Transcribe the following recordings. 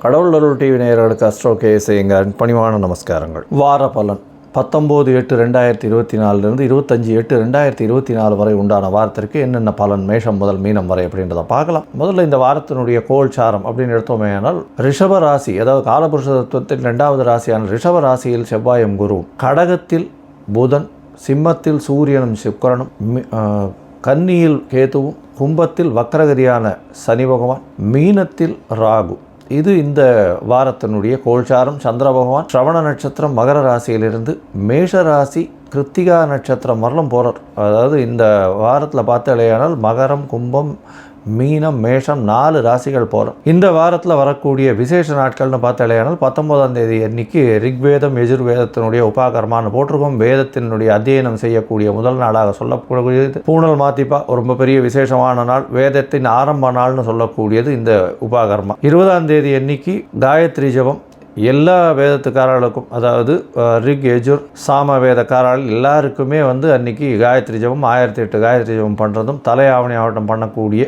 கடவுள் அருள் டிவி நேயர்களுக்கு அஸ்ட்ரோ கேஎஸ்ஐ எங்கள் பணிவான நமஸ்காரங்கள். வார பலன். பத்தொம்போது எட்டு ரெண்டாயிரத்தி இருபத்தி நாலுலேருந்து இருபத்தஞ்சி எட்டு ரெண்டாயிரத்தி இருபத்தி நாலு வரை உண்டான வாரத்திற்கு என்னென்ன பலன் மேஷம் முதல் மீனம் வரை அப்படின்றத பார்க்கலாம். முதல்ல இந்த வாரத்தினுடைய கோல் சாரம் அப்படின்னு எடுத்தோமே ஆனால் ரிஷப ராசி அதாவது காலபுருஷ தத்துவத்தின் ரெண்டாவது ராசியான ரிஷப ராசியில் செவ்வாயும் குரு கடகத்தில் புதன் சிம்மத்தில் சூரியனும் சுக்கரனும் மி- கன்னியில் கேதுவும் கும்பத்தில் வக்ரகதியான சனி பகவான் மீனத்தில் ராகு. இது இந்த வாரத்தினுடைய கோல்சாரம். சந்திர பகவான் ஸ்ரவண நட்சத்திரம் மகர ராசியிலிருந்து மேஷ ராசி கிருத்திகா நட்சத்திரம் வரலும் போகிறார் அதாவது இந்த வாரத்தில் பார்த்தாலேயானால் மகரம் கும்பம் மீனம் மேஷம் நாலு ராசிகள் போகிறோம் இந்த வாரத்தில் வரக்கூடிய விசேஷ நாட்கள்னு பார்த்தாலேயானால் பத்தொன்பதாம் தேதி அன்னைக்கு ரிக்வேதம் எஜுர்வேதத்தினுடைய உபாகரமானு போட்டிருக்கோம். வேதத்தினுடைய அத்தியனம் செய்யக்கூடிய முதல் நாளாக சொல்லக்கூடியது பூனல் மாத்திப்பா ரொம்ப பெரிய விசேஷமான நாள். வேதத்தின் ஆரம்ப நாள்னு சொல்லக்கூடியது இந்த உபாகர்மா. இருபதாம் தேதி அன்னைக்கு காயத்ரி ஜபம் எல்லா வேதத்துக்காரர்களுக்கும் அதாவது ரிக் எஜுர் சாம வேதக்காரர்கள் எல்லாருக்குமே வந்து அன்னைக்கு காயத்ரி ஜபம் ஆயிரத்தி எட்டு காயத்ரி ஜபம் பண்ணுறதும் தலையாவணி ஆவட்டம் பண்ணக்கூடிய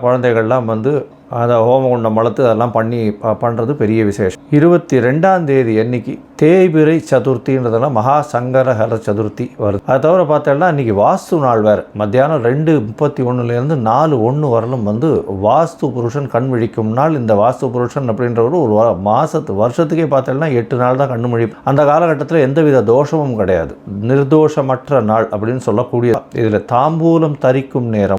குழந்தைகள்லாம் வந்து அதை ஹோமகுண்டம் வளர்த்து அதெல்லாம் பண்ணி ப- பண்ணுறது பெரிய விசேஷம். இருபத்தி ரெண்டாம் தேதி அன்னைக்கு தேய்பிரை சதுர்த்தின்றதெல்லாம் மகா சங்கரஹர சதுர்த்தி வருது. அதை தவிர பார்த்தோம்னா அன்றைக்கி வாஸ்து நாள் வேறு. மத்தியானம் ரெண்டு முப்பத்தி ஒன்றுலேருந்து நாலு ஒன்று வரலும் வந்து வாஸ்து புருஷன் கண் விழிக்கும் நாள். இந்த வாஸ்து புருஷன் அப்படின்றவர் ஒரு மாதத்து வருஷத்துக்கே பார்த்தோம்னா எட்டு நாள் தான் கண்ணு முழிப்பு அந்த காலகட்டத்தில் எந்தவித தோஷமும் கிடையாது. நிர்தோஷமற்ற நாள் அப்படின்னு சொல்லக்கூடிய இதில் தாம்பூலம் தரிக்கும் நேரம்.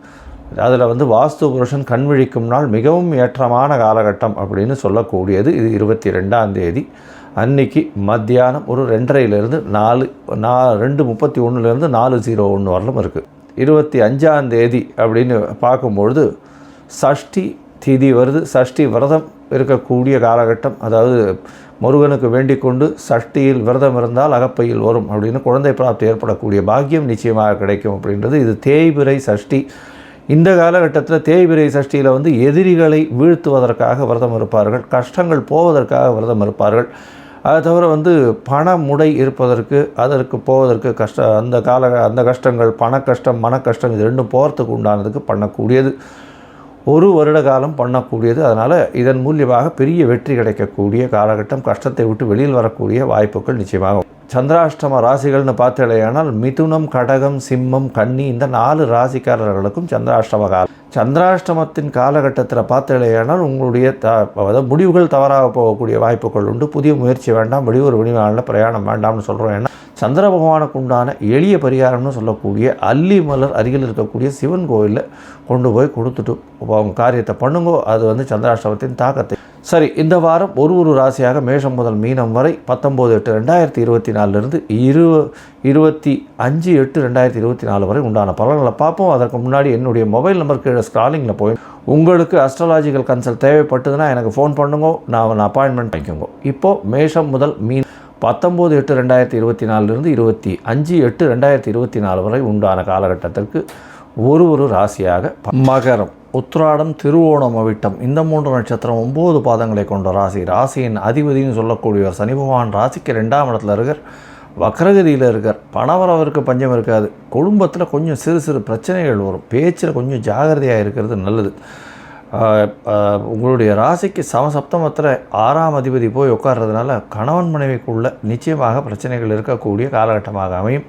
அதில் வந்து வாஸ்து புருஷன் கண் விழிக்கும் நாள் மிகவும் ஏற்றமான காலகட்டம் அப்படின்னு சொல்லக்கூடியது. இது இருபத்தி ரெண்டாம் தேதி. அன்னைக்கு மத்தியானம் ஒரு ரெண்டரையிலேருந்து நாலு நா ரெண்டு முப்பத்தி ஒன்றுலேருந்து நாலு ஜீரோ ஒன்று வரலும் இருக்குது இருபத்தி அஞ்சாம் தேதி அப்படின்னு பார்க்கும்பொழுது சஷ்டி திதி வருது. சஷ்டி விரதம் இருக்கக்கூடிய காலகட்டம். அதாவது முருகனுக்கு வேண்டிக் கொண்டு சஷ்டியில் விரதம் இருந்தால் அகப்பையில் வரும் அப்படின்னு குழந்தை பிராப்தி ஏற்படக்கூடிய பாக்கியம் நிச்சயமாக கிடைக்கும் அப்படின்றது. இது தேய்பிறை சஷ்டி இந்த காலகட்டத்தில் தேய்பிரை சஷ்டியில் வந்து எதிரிகளை வீழ்த்துவதற்காக விரதம் இருப்பார்கள் கஷ்டங்கள் போவதற்காக விரதம் இருப்பார்கள். அதை தவிர வந்து பண முடை இருப்பதற்கு அதற்கு போவதற்கு கஷ்ட அந்த கால அந்த கஷ்டங்கள் பண கஷ்டம் மன கஷ்டம் இது ரெண்டும் போகிறதுக்கு உண்டானதுக்கு பண்ணக்கூடியது. ஒரு வருட காலம் பண்ணக்கூடியது. அதனால் இதன் மூலியமாக பெரிய வெற்றி கிடைக்கக்கூடிய காலகட்டம் கஷ்டத்தை விட்டு வெளியில் வரக்கூடிய வாய்ப்புகள் நிச்சயமாக சந்திராஷ்டம ராசிகள்னு பார்த்தாலேயானால் மிதுனம் கடகம் சிம்மம் கன்னி இந்த நாலு ராசிக்காரர்களுக்கும் சந்திராஷ்டம காலம் சந்திராஷ்டமத்தின் காலகட்டத்தில் பார்த்தாலேயானால் உங்களுடைய த அதாவது முடிவுகள் தவறாக போகக்கூடிய வாய்ப்புகள் உண்டு. புதிய முயற்சி வேண்டாம் வெளியூர் வெளிநாளில் பிரயாணம் வேண்டாம்னு சொல்கிறோம் ஏன்னா சந்திர பகவானுக்கு உண்டான எளிய பரிகாரம்னு சொல்லக்கூடிய அல்லி மலர் அருகில் இருக்கக்கூடிய சிவன் கோயிலில் கொண்டு போய் கொடுத்துட்டு அவங்க காரியத்தை பண்ணுங்கோ. அது வந்து சந்திராஷ்டமத்தின் தாக்கத்தை சரி இந்த வாரம் ஒரு ஒரு ராசியாக மேஷம் முதல் மீனம் வரை பத்தொம்போது எட்டு ரெண்டாயிரத்தி இருபத்தி நாலுலேருந்து இரு இருபத்தி அஞ்சு எட்டு ரெண்டாயிரத்தி இருபத்தி நாலு வரை உண்டான பலன்களை பார்ப்போம். அதற்கு முன்னாடி என்னுடைய மொபைல் நம்பர் கீழே ஸ்க்ராலிங்கில் போய் உங்களுக்கு அஸ்ட்ராலாஜிக்கல் கன்சல்ட் தேவைப்பட்டதுன்னா எனக்கு ஃபோன் பண்ணுங்க நான் அப்பாயின்மெண்ட் வைக்குங்க இப்போது மேஷம் முதல் மீன் பத்தொம்போது எட்டு ரெண்டாயிரத்தி இருபத்தி நாலுலேருந்து இருபத்தி அஞ்சு எட்டு ரெண்டாயிரத்தி இருபத்தி நாலு வரை உண்டான காலகட்டத்திற்கு ஒரு ஒரு ராசியாக ப- மகரம். உத்ராடம் திருவோணம் அவிட்டம். இந்த மூன்று நட்சத்திரம் ஒம்பது பாதங்களை கொண்ட ராசி. ராசியின் அதிபதினு சொல்லக்கூடியவர் சனி பகவான் ராசிக்கு ரெண்டாம் இடத்துல இருக்கார். வக்ரகதியில் இருக்கார். பணவரவருக்கு பஞ்சம் இருக்காது. குடும்பத்தில் கொஞ்சம் சிறு சிறு பிரச்சனைகள் வரும். பேச்சில் கொஞ்சம் ஜாகிரதையாக இருக்கிறது நல்லது. உங்களுடைய ராசிக்கு சமசப்தமத்தில் ஆறாம் அதிபதி போய் உட்கார்றதுனால கணவன் மனைவிக்குள்ள நிச்சயமாக பிரச்சனைகள் இருக்கக்கூடிய காலகட்டமாக அமையும்.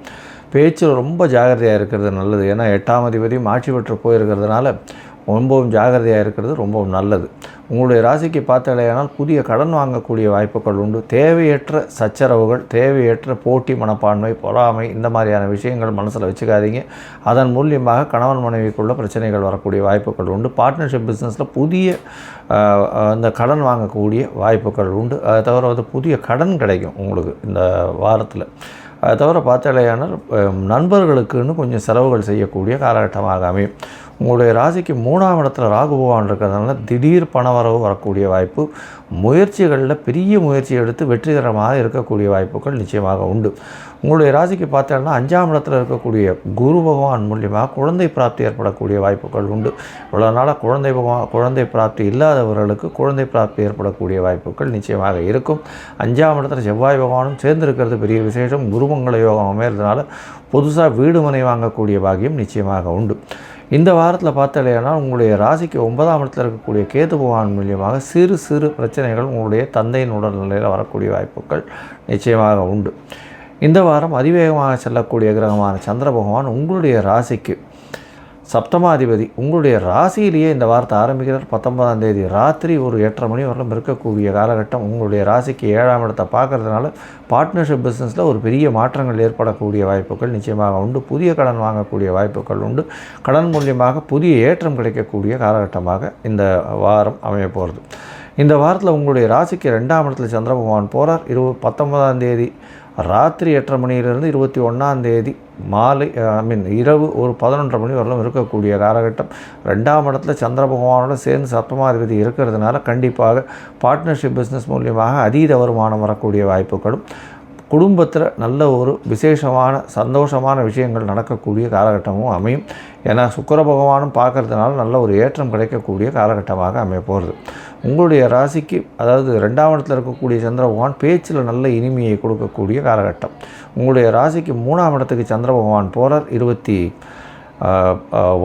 பேச்சில் ரொம்ப ஜாகிரதையாக இருக்கிறது நல்லது. ஏன்னா எட்டாம் அதிபதியும் ஆட்சி பெற்று போயிருக்கிறதுனால ரொம்பவும் ஜாகிரதையாக இருக்கிறது ரொம்பவும் நல்லது. உங்களுடைய ராசிக்கு பார்த்தாலேயானால் புதிய கடன் வாங்கக்கூடிய வாய்ப்புகள் உண்டு. தேவையற்ற சச்சரவுகள் தேவையற்ற போட்டி மனப்பான்மை பொறாமை இந்த மாதிரியான விஷயங்கள் மனசில் வச்சுக்காதீங்க. அதன் மூலியமாக கணவன் மனைவிக்குள்ள பிரச்சனைகள் வரக்கூடிய வாய்ப்புகள் உண்டு. பார்ட்னர்ஷிப் பிஸ்னஸில் புதிய இந்த அந்த கடன் வாங்கக்கூடிய வாய்ப்புகள் உண்டு. அதை தவிர வந்து புதிய கடன் கிடைக்கும் உங்களுக்கு இந்த வாரத்தில். அதை தவிர பார்த்தாலேயானால் நண்பர்களுக்குன்னு கொஞ்சம் செலவுகள் செய்யக்கூடிய காலகட்டமாக அமையும். உங்களுடைய ராசிக்கு மூணாம் இடத்துல ராகு பகவான் இருக்கிறதுனால திடீர் பணவரவு வரக்கூடிய வாய்ப்பு முயற்சிகளில் பெரிய முயற்சி எடுத்து வெற்றிகரமாக இருக்கக்கூடிய வாய்ப்புகள் நிச்சயமாக உண்டு. உங்களுடைய ராசிக்கு பார்த்தோம்னா அஞ்சாம் இடத்துல இருக்கக்கூடிய குரு பகவான் மூலியமாக குழந்தை பிராப்தி ஏற்படக்கூடிய வாய்ப்புகள் உண்டு. இவ்வளோ நாளாக குழந்தை பகவான் குழந்தை பிராப்தி இல்லாதவர்களுக்கு குழந்தை பிராப்தி ஏற்படக்கூடிய வாய்ப்புகள் நிச்சயமாக இருக்கும். அஞ்சாம் இடத்துல செவ்வாய் பகவானும் சேர்ந்திருக்கிறது பெரிய விசேஷம். குருமங்கள யோகம் அமைகிறதுனால புதுசாக வீடு மனை வாங்கக்கூடிய பாகியம் நிச்சயமாக உண்டு. இந்த வாரத்தில் பார்த்தலையானா உங்களுடைய ராசிக்கு ஒன்பதாம் இடத்தில் இருக்கக்கூடிய கேது பகவான் மூலியமாக சிறு சிறு பிரச்சனைகள் உங்களுடைய தந்தையின் உடல்நிலையில் வரக்கூடிய வாய்ப்புகள் நிச்சயமாக உண்டு. இந்த வாரம் அதிவேகமாக செல்லக்கூடிய கிரகமான சந்திர பகவான் உங்களுடைய ராசிக்கு சப்தமாதிபதி உங்களுடைய ராசியிலேயே இந்த வாரத்தை ஆரம்பிக்கிறார். பத்தொன்பதாம் தேதி ராத்திரி ஒரு எட்டரை மணி வரலும் இருக்கக்கூடிய காலகட்டம் உங்களுடைய ராசிக்கு ஏழாம் இடத்தை பார்க்கறதுனால பார்ட்னர்ஷிப் பிஸ்னஸில் ஒரு பெரிய மாற்றங்கள் ஏற்படக்கூடிய வாய்ப்புகள் நிச்சயமாக உண்டு. புதிய கடன் வாங்கக்கூடிய வாய்ப்புகள் உண்டு. கடன் மூலியமாக புதிய ஏற்றம் கிடைக்கக்கூடிய காலகட்டமாக இந்த வாரம் அமைய போகிறது இந்த வாரத்தில் உங்களுடைய ராசிக்கு ரெண்டாம் இடத்துல சந்திர பகவான் போகிறார் இருபது பத்தொன்பதாம் தேதி ராத்திரி எட்டரை மணியிலிருந்து இருபத்தி ஒன்றாம் தேதி மாலை ஐ மீன் இரவு ஒரு பதினொன்றரை மணி வரலும் இருக்கக்கூடிய காலகட்டம். ரெண்டாம் இடத்துல சந்திர பகவானோட சேர்ந்து சப்தமாதிபதி இருக்கிறதுனால கண்டிப்பாக பார்ட்னர்ஷிப் பிஸ்னஸ் மூலியமாக அதீத வருமானம் வரக்கூடிய வாய்ப்புகளும் குடும்பத்தில் நல்ல ஒரு விசேஷமான சந்தோஷமான விஷயங்கள் நடக்கக்கூடிய காலகட்டமும் அமையும். ஏன்னா சுக்கர பகவானும் பார்க்கறதுனால நல்ல ஒரு ஏற்றம் கிடைக்கக்கூடிய காலகட்டமாக அமைய போகிறது உங்களுடைய ராசிக்கு அதாவது ரெண்டாம் இடத்துல இருக்கக்கூடிய சந்திர பகவான் பேச்சில் நல்ல இனிமையை கொடுக்கக்கூடிய காலகட்டம். உங்களுடைய ராசிக்கு மூணாம் இடத்துக்கு சந்திர பகவான் போகிறார் இருபத்தி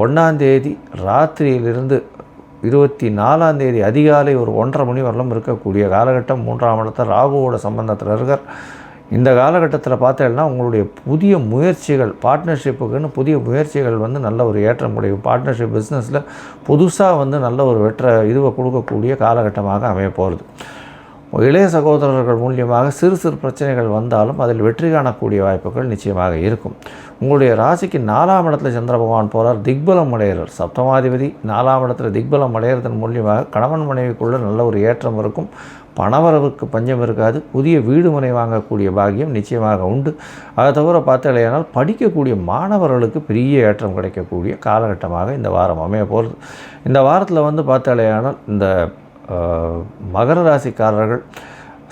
ஒன்றாந்தேதி ராத்திரியிலிருந்து இருபத்தி நாலாந்தேதி அதிகாலை ஒரு ஒன்றரை மணி வரலும் இருக்கக்கூடிய காலகட்டம். மூன்றாம் இடத்துல ராகுவோட சம்பந்தத்தில் இருக்கார். இந்த காலகட்டத்தில் பார்த்தேன்னா உங்களுடைய புதிய முயற்சிகள் பார்ட்னர்ஷிப்புக்குன்னு புதிய முயற்சிகள் வந்து நல்ல ஒரு ஏற்றம் முடியும் பார்ட்னர்ஷிப் பிஸ்னஸில் புதுசாக வந்து நல்ல ஒரு வெற்ற இதுவை கொடுக்கக்கூடிய காலகட்டமாக அமைய போகிறது இளைய சகோதரர்கள் மூலியமாக சிறு சிறு பிரச்சனைகள் வந்தாலும் அதில் வெற்றி காணக்கூடிய வாய்ப்புகள் நிச்சயமாக இருக்கும். உங்களுடைய ராசிக்கு நாலாம் இடத்துல சந்திர பகவான் போகிறார் திக்பலம் அடைகிறார். சப்தமாதிபதி நாலாம் இடத்துல திக்பலம் அடைகிறதன் மூலியமாக கணவன் மனைவிக்குள்ளே நல்ல ஒரு ஏற்றம் இருக்கும். பணவரவுக்கு பஞ்சம் இருக்காது. புதிய வீடு மனை வாங்கக்கூடிய பாக்கியம் நிச்சயமாக உண்டு. அதை தவிர பார்த்தாலேயானால் படிக்கக்கூடிய மாணவர்களுக்கு பெரிய ஏற்றம் கிடைக்கக்கூடிய காலகட்டமாக இந்த வாரம் அமைய போகிறது இந்த வாரத்தில் வந்து பார்த்தாலேயானால் இந்த மகர ராசிக்காரர்கள்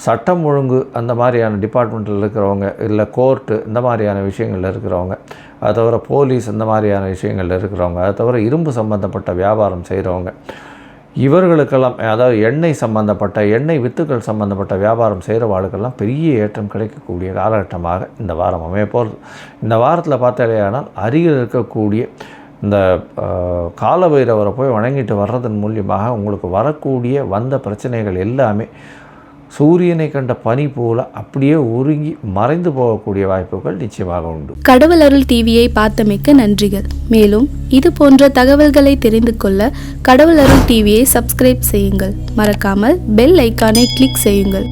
சட்டம் ஒழுங்கு அந்த மாதிரியான டிபார்ட்மெண்ட்டில் இருக்கிறவங்க இல்லை கோர்ட்டு இந்த மாதிரியான விஷயங்களில் இருக்கிறவங்க அதை தவிர போலீஸ் இந்த மாதிரியான விஷயங்களில் இருக்கிறவங்க அதை தவிர இரும்பு சம்பந்தப்பட்ட வியாபாரம் செய்கிறவங்க இவர்களுக்கெல்லாம் அதாவது எண்ணெய் சம்பந்தப்பட்ட எண்ணெய் வித்துக்கள் சம்பந்தப்பட்ட வியாபாரம் செய்கிறவாளுக்கெல்லாம் பெரிய ஏற்றம் கிடைக்கக்கூடிய காலகட்டமாக இந்த வாரம் அமைய போகிறது இந்த வாரத்தில் பார்த்தாலேயானால் அருகில் இருக்கக்கூடிய இந்த காலபைரவரை போய் வணங்கிட்டு வர்றதன் மூலியமாக உங்களுக்கு வரக்கூடிய வந்த பிரச்சனைகள் எல்லாமே சூரியனை கண்ட பனி போல அப்படியே ஒருங்கி மறைந்து போகக்கூடிய வாய்ப்புகள் நிச்சயமாக உண்டு. கடவுள் அருள் டிவியை பார்த்தமைக்க நன்றிகள். மேலும் இது போன்ற தகவல்களை தெரிந்து கொள்ள கடவுள் அருள் டிவியை சப்ஸ்கிரைப் செய்யுங்கள். மறக்காமல் பெல் ஐக்கானை கிளிக் செய்யுங்கள்.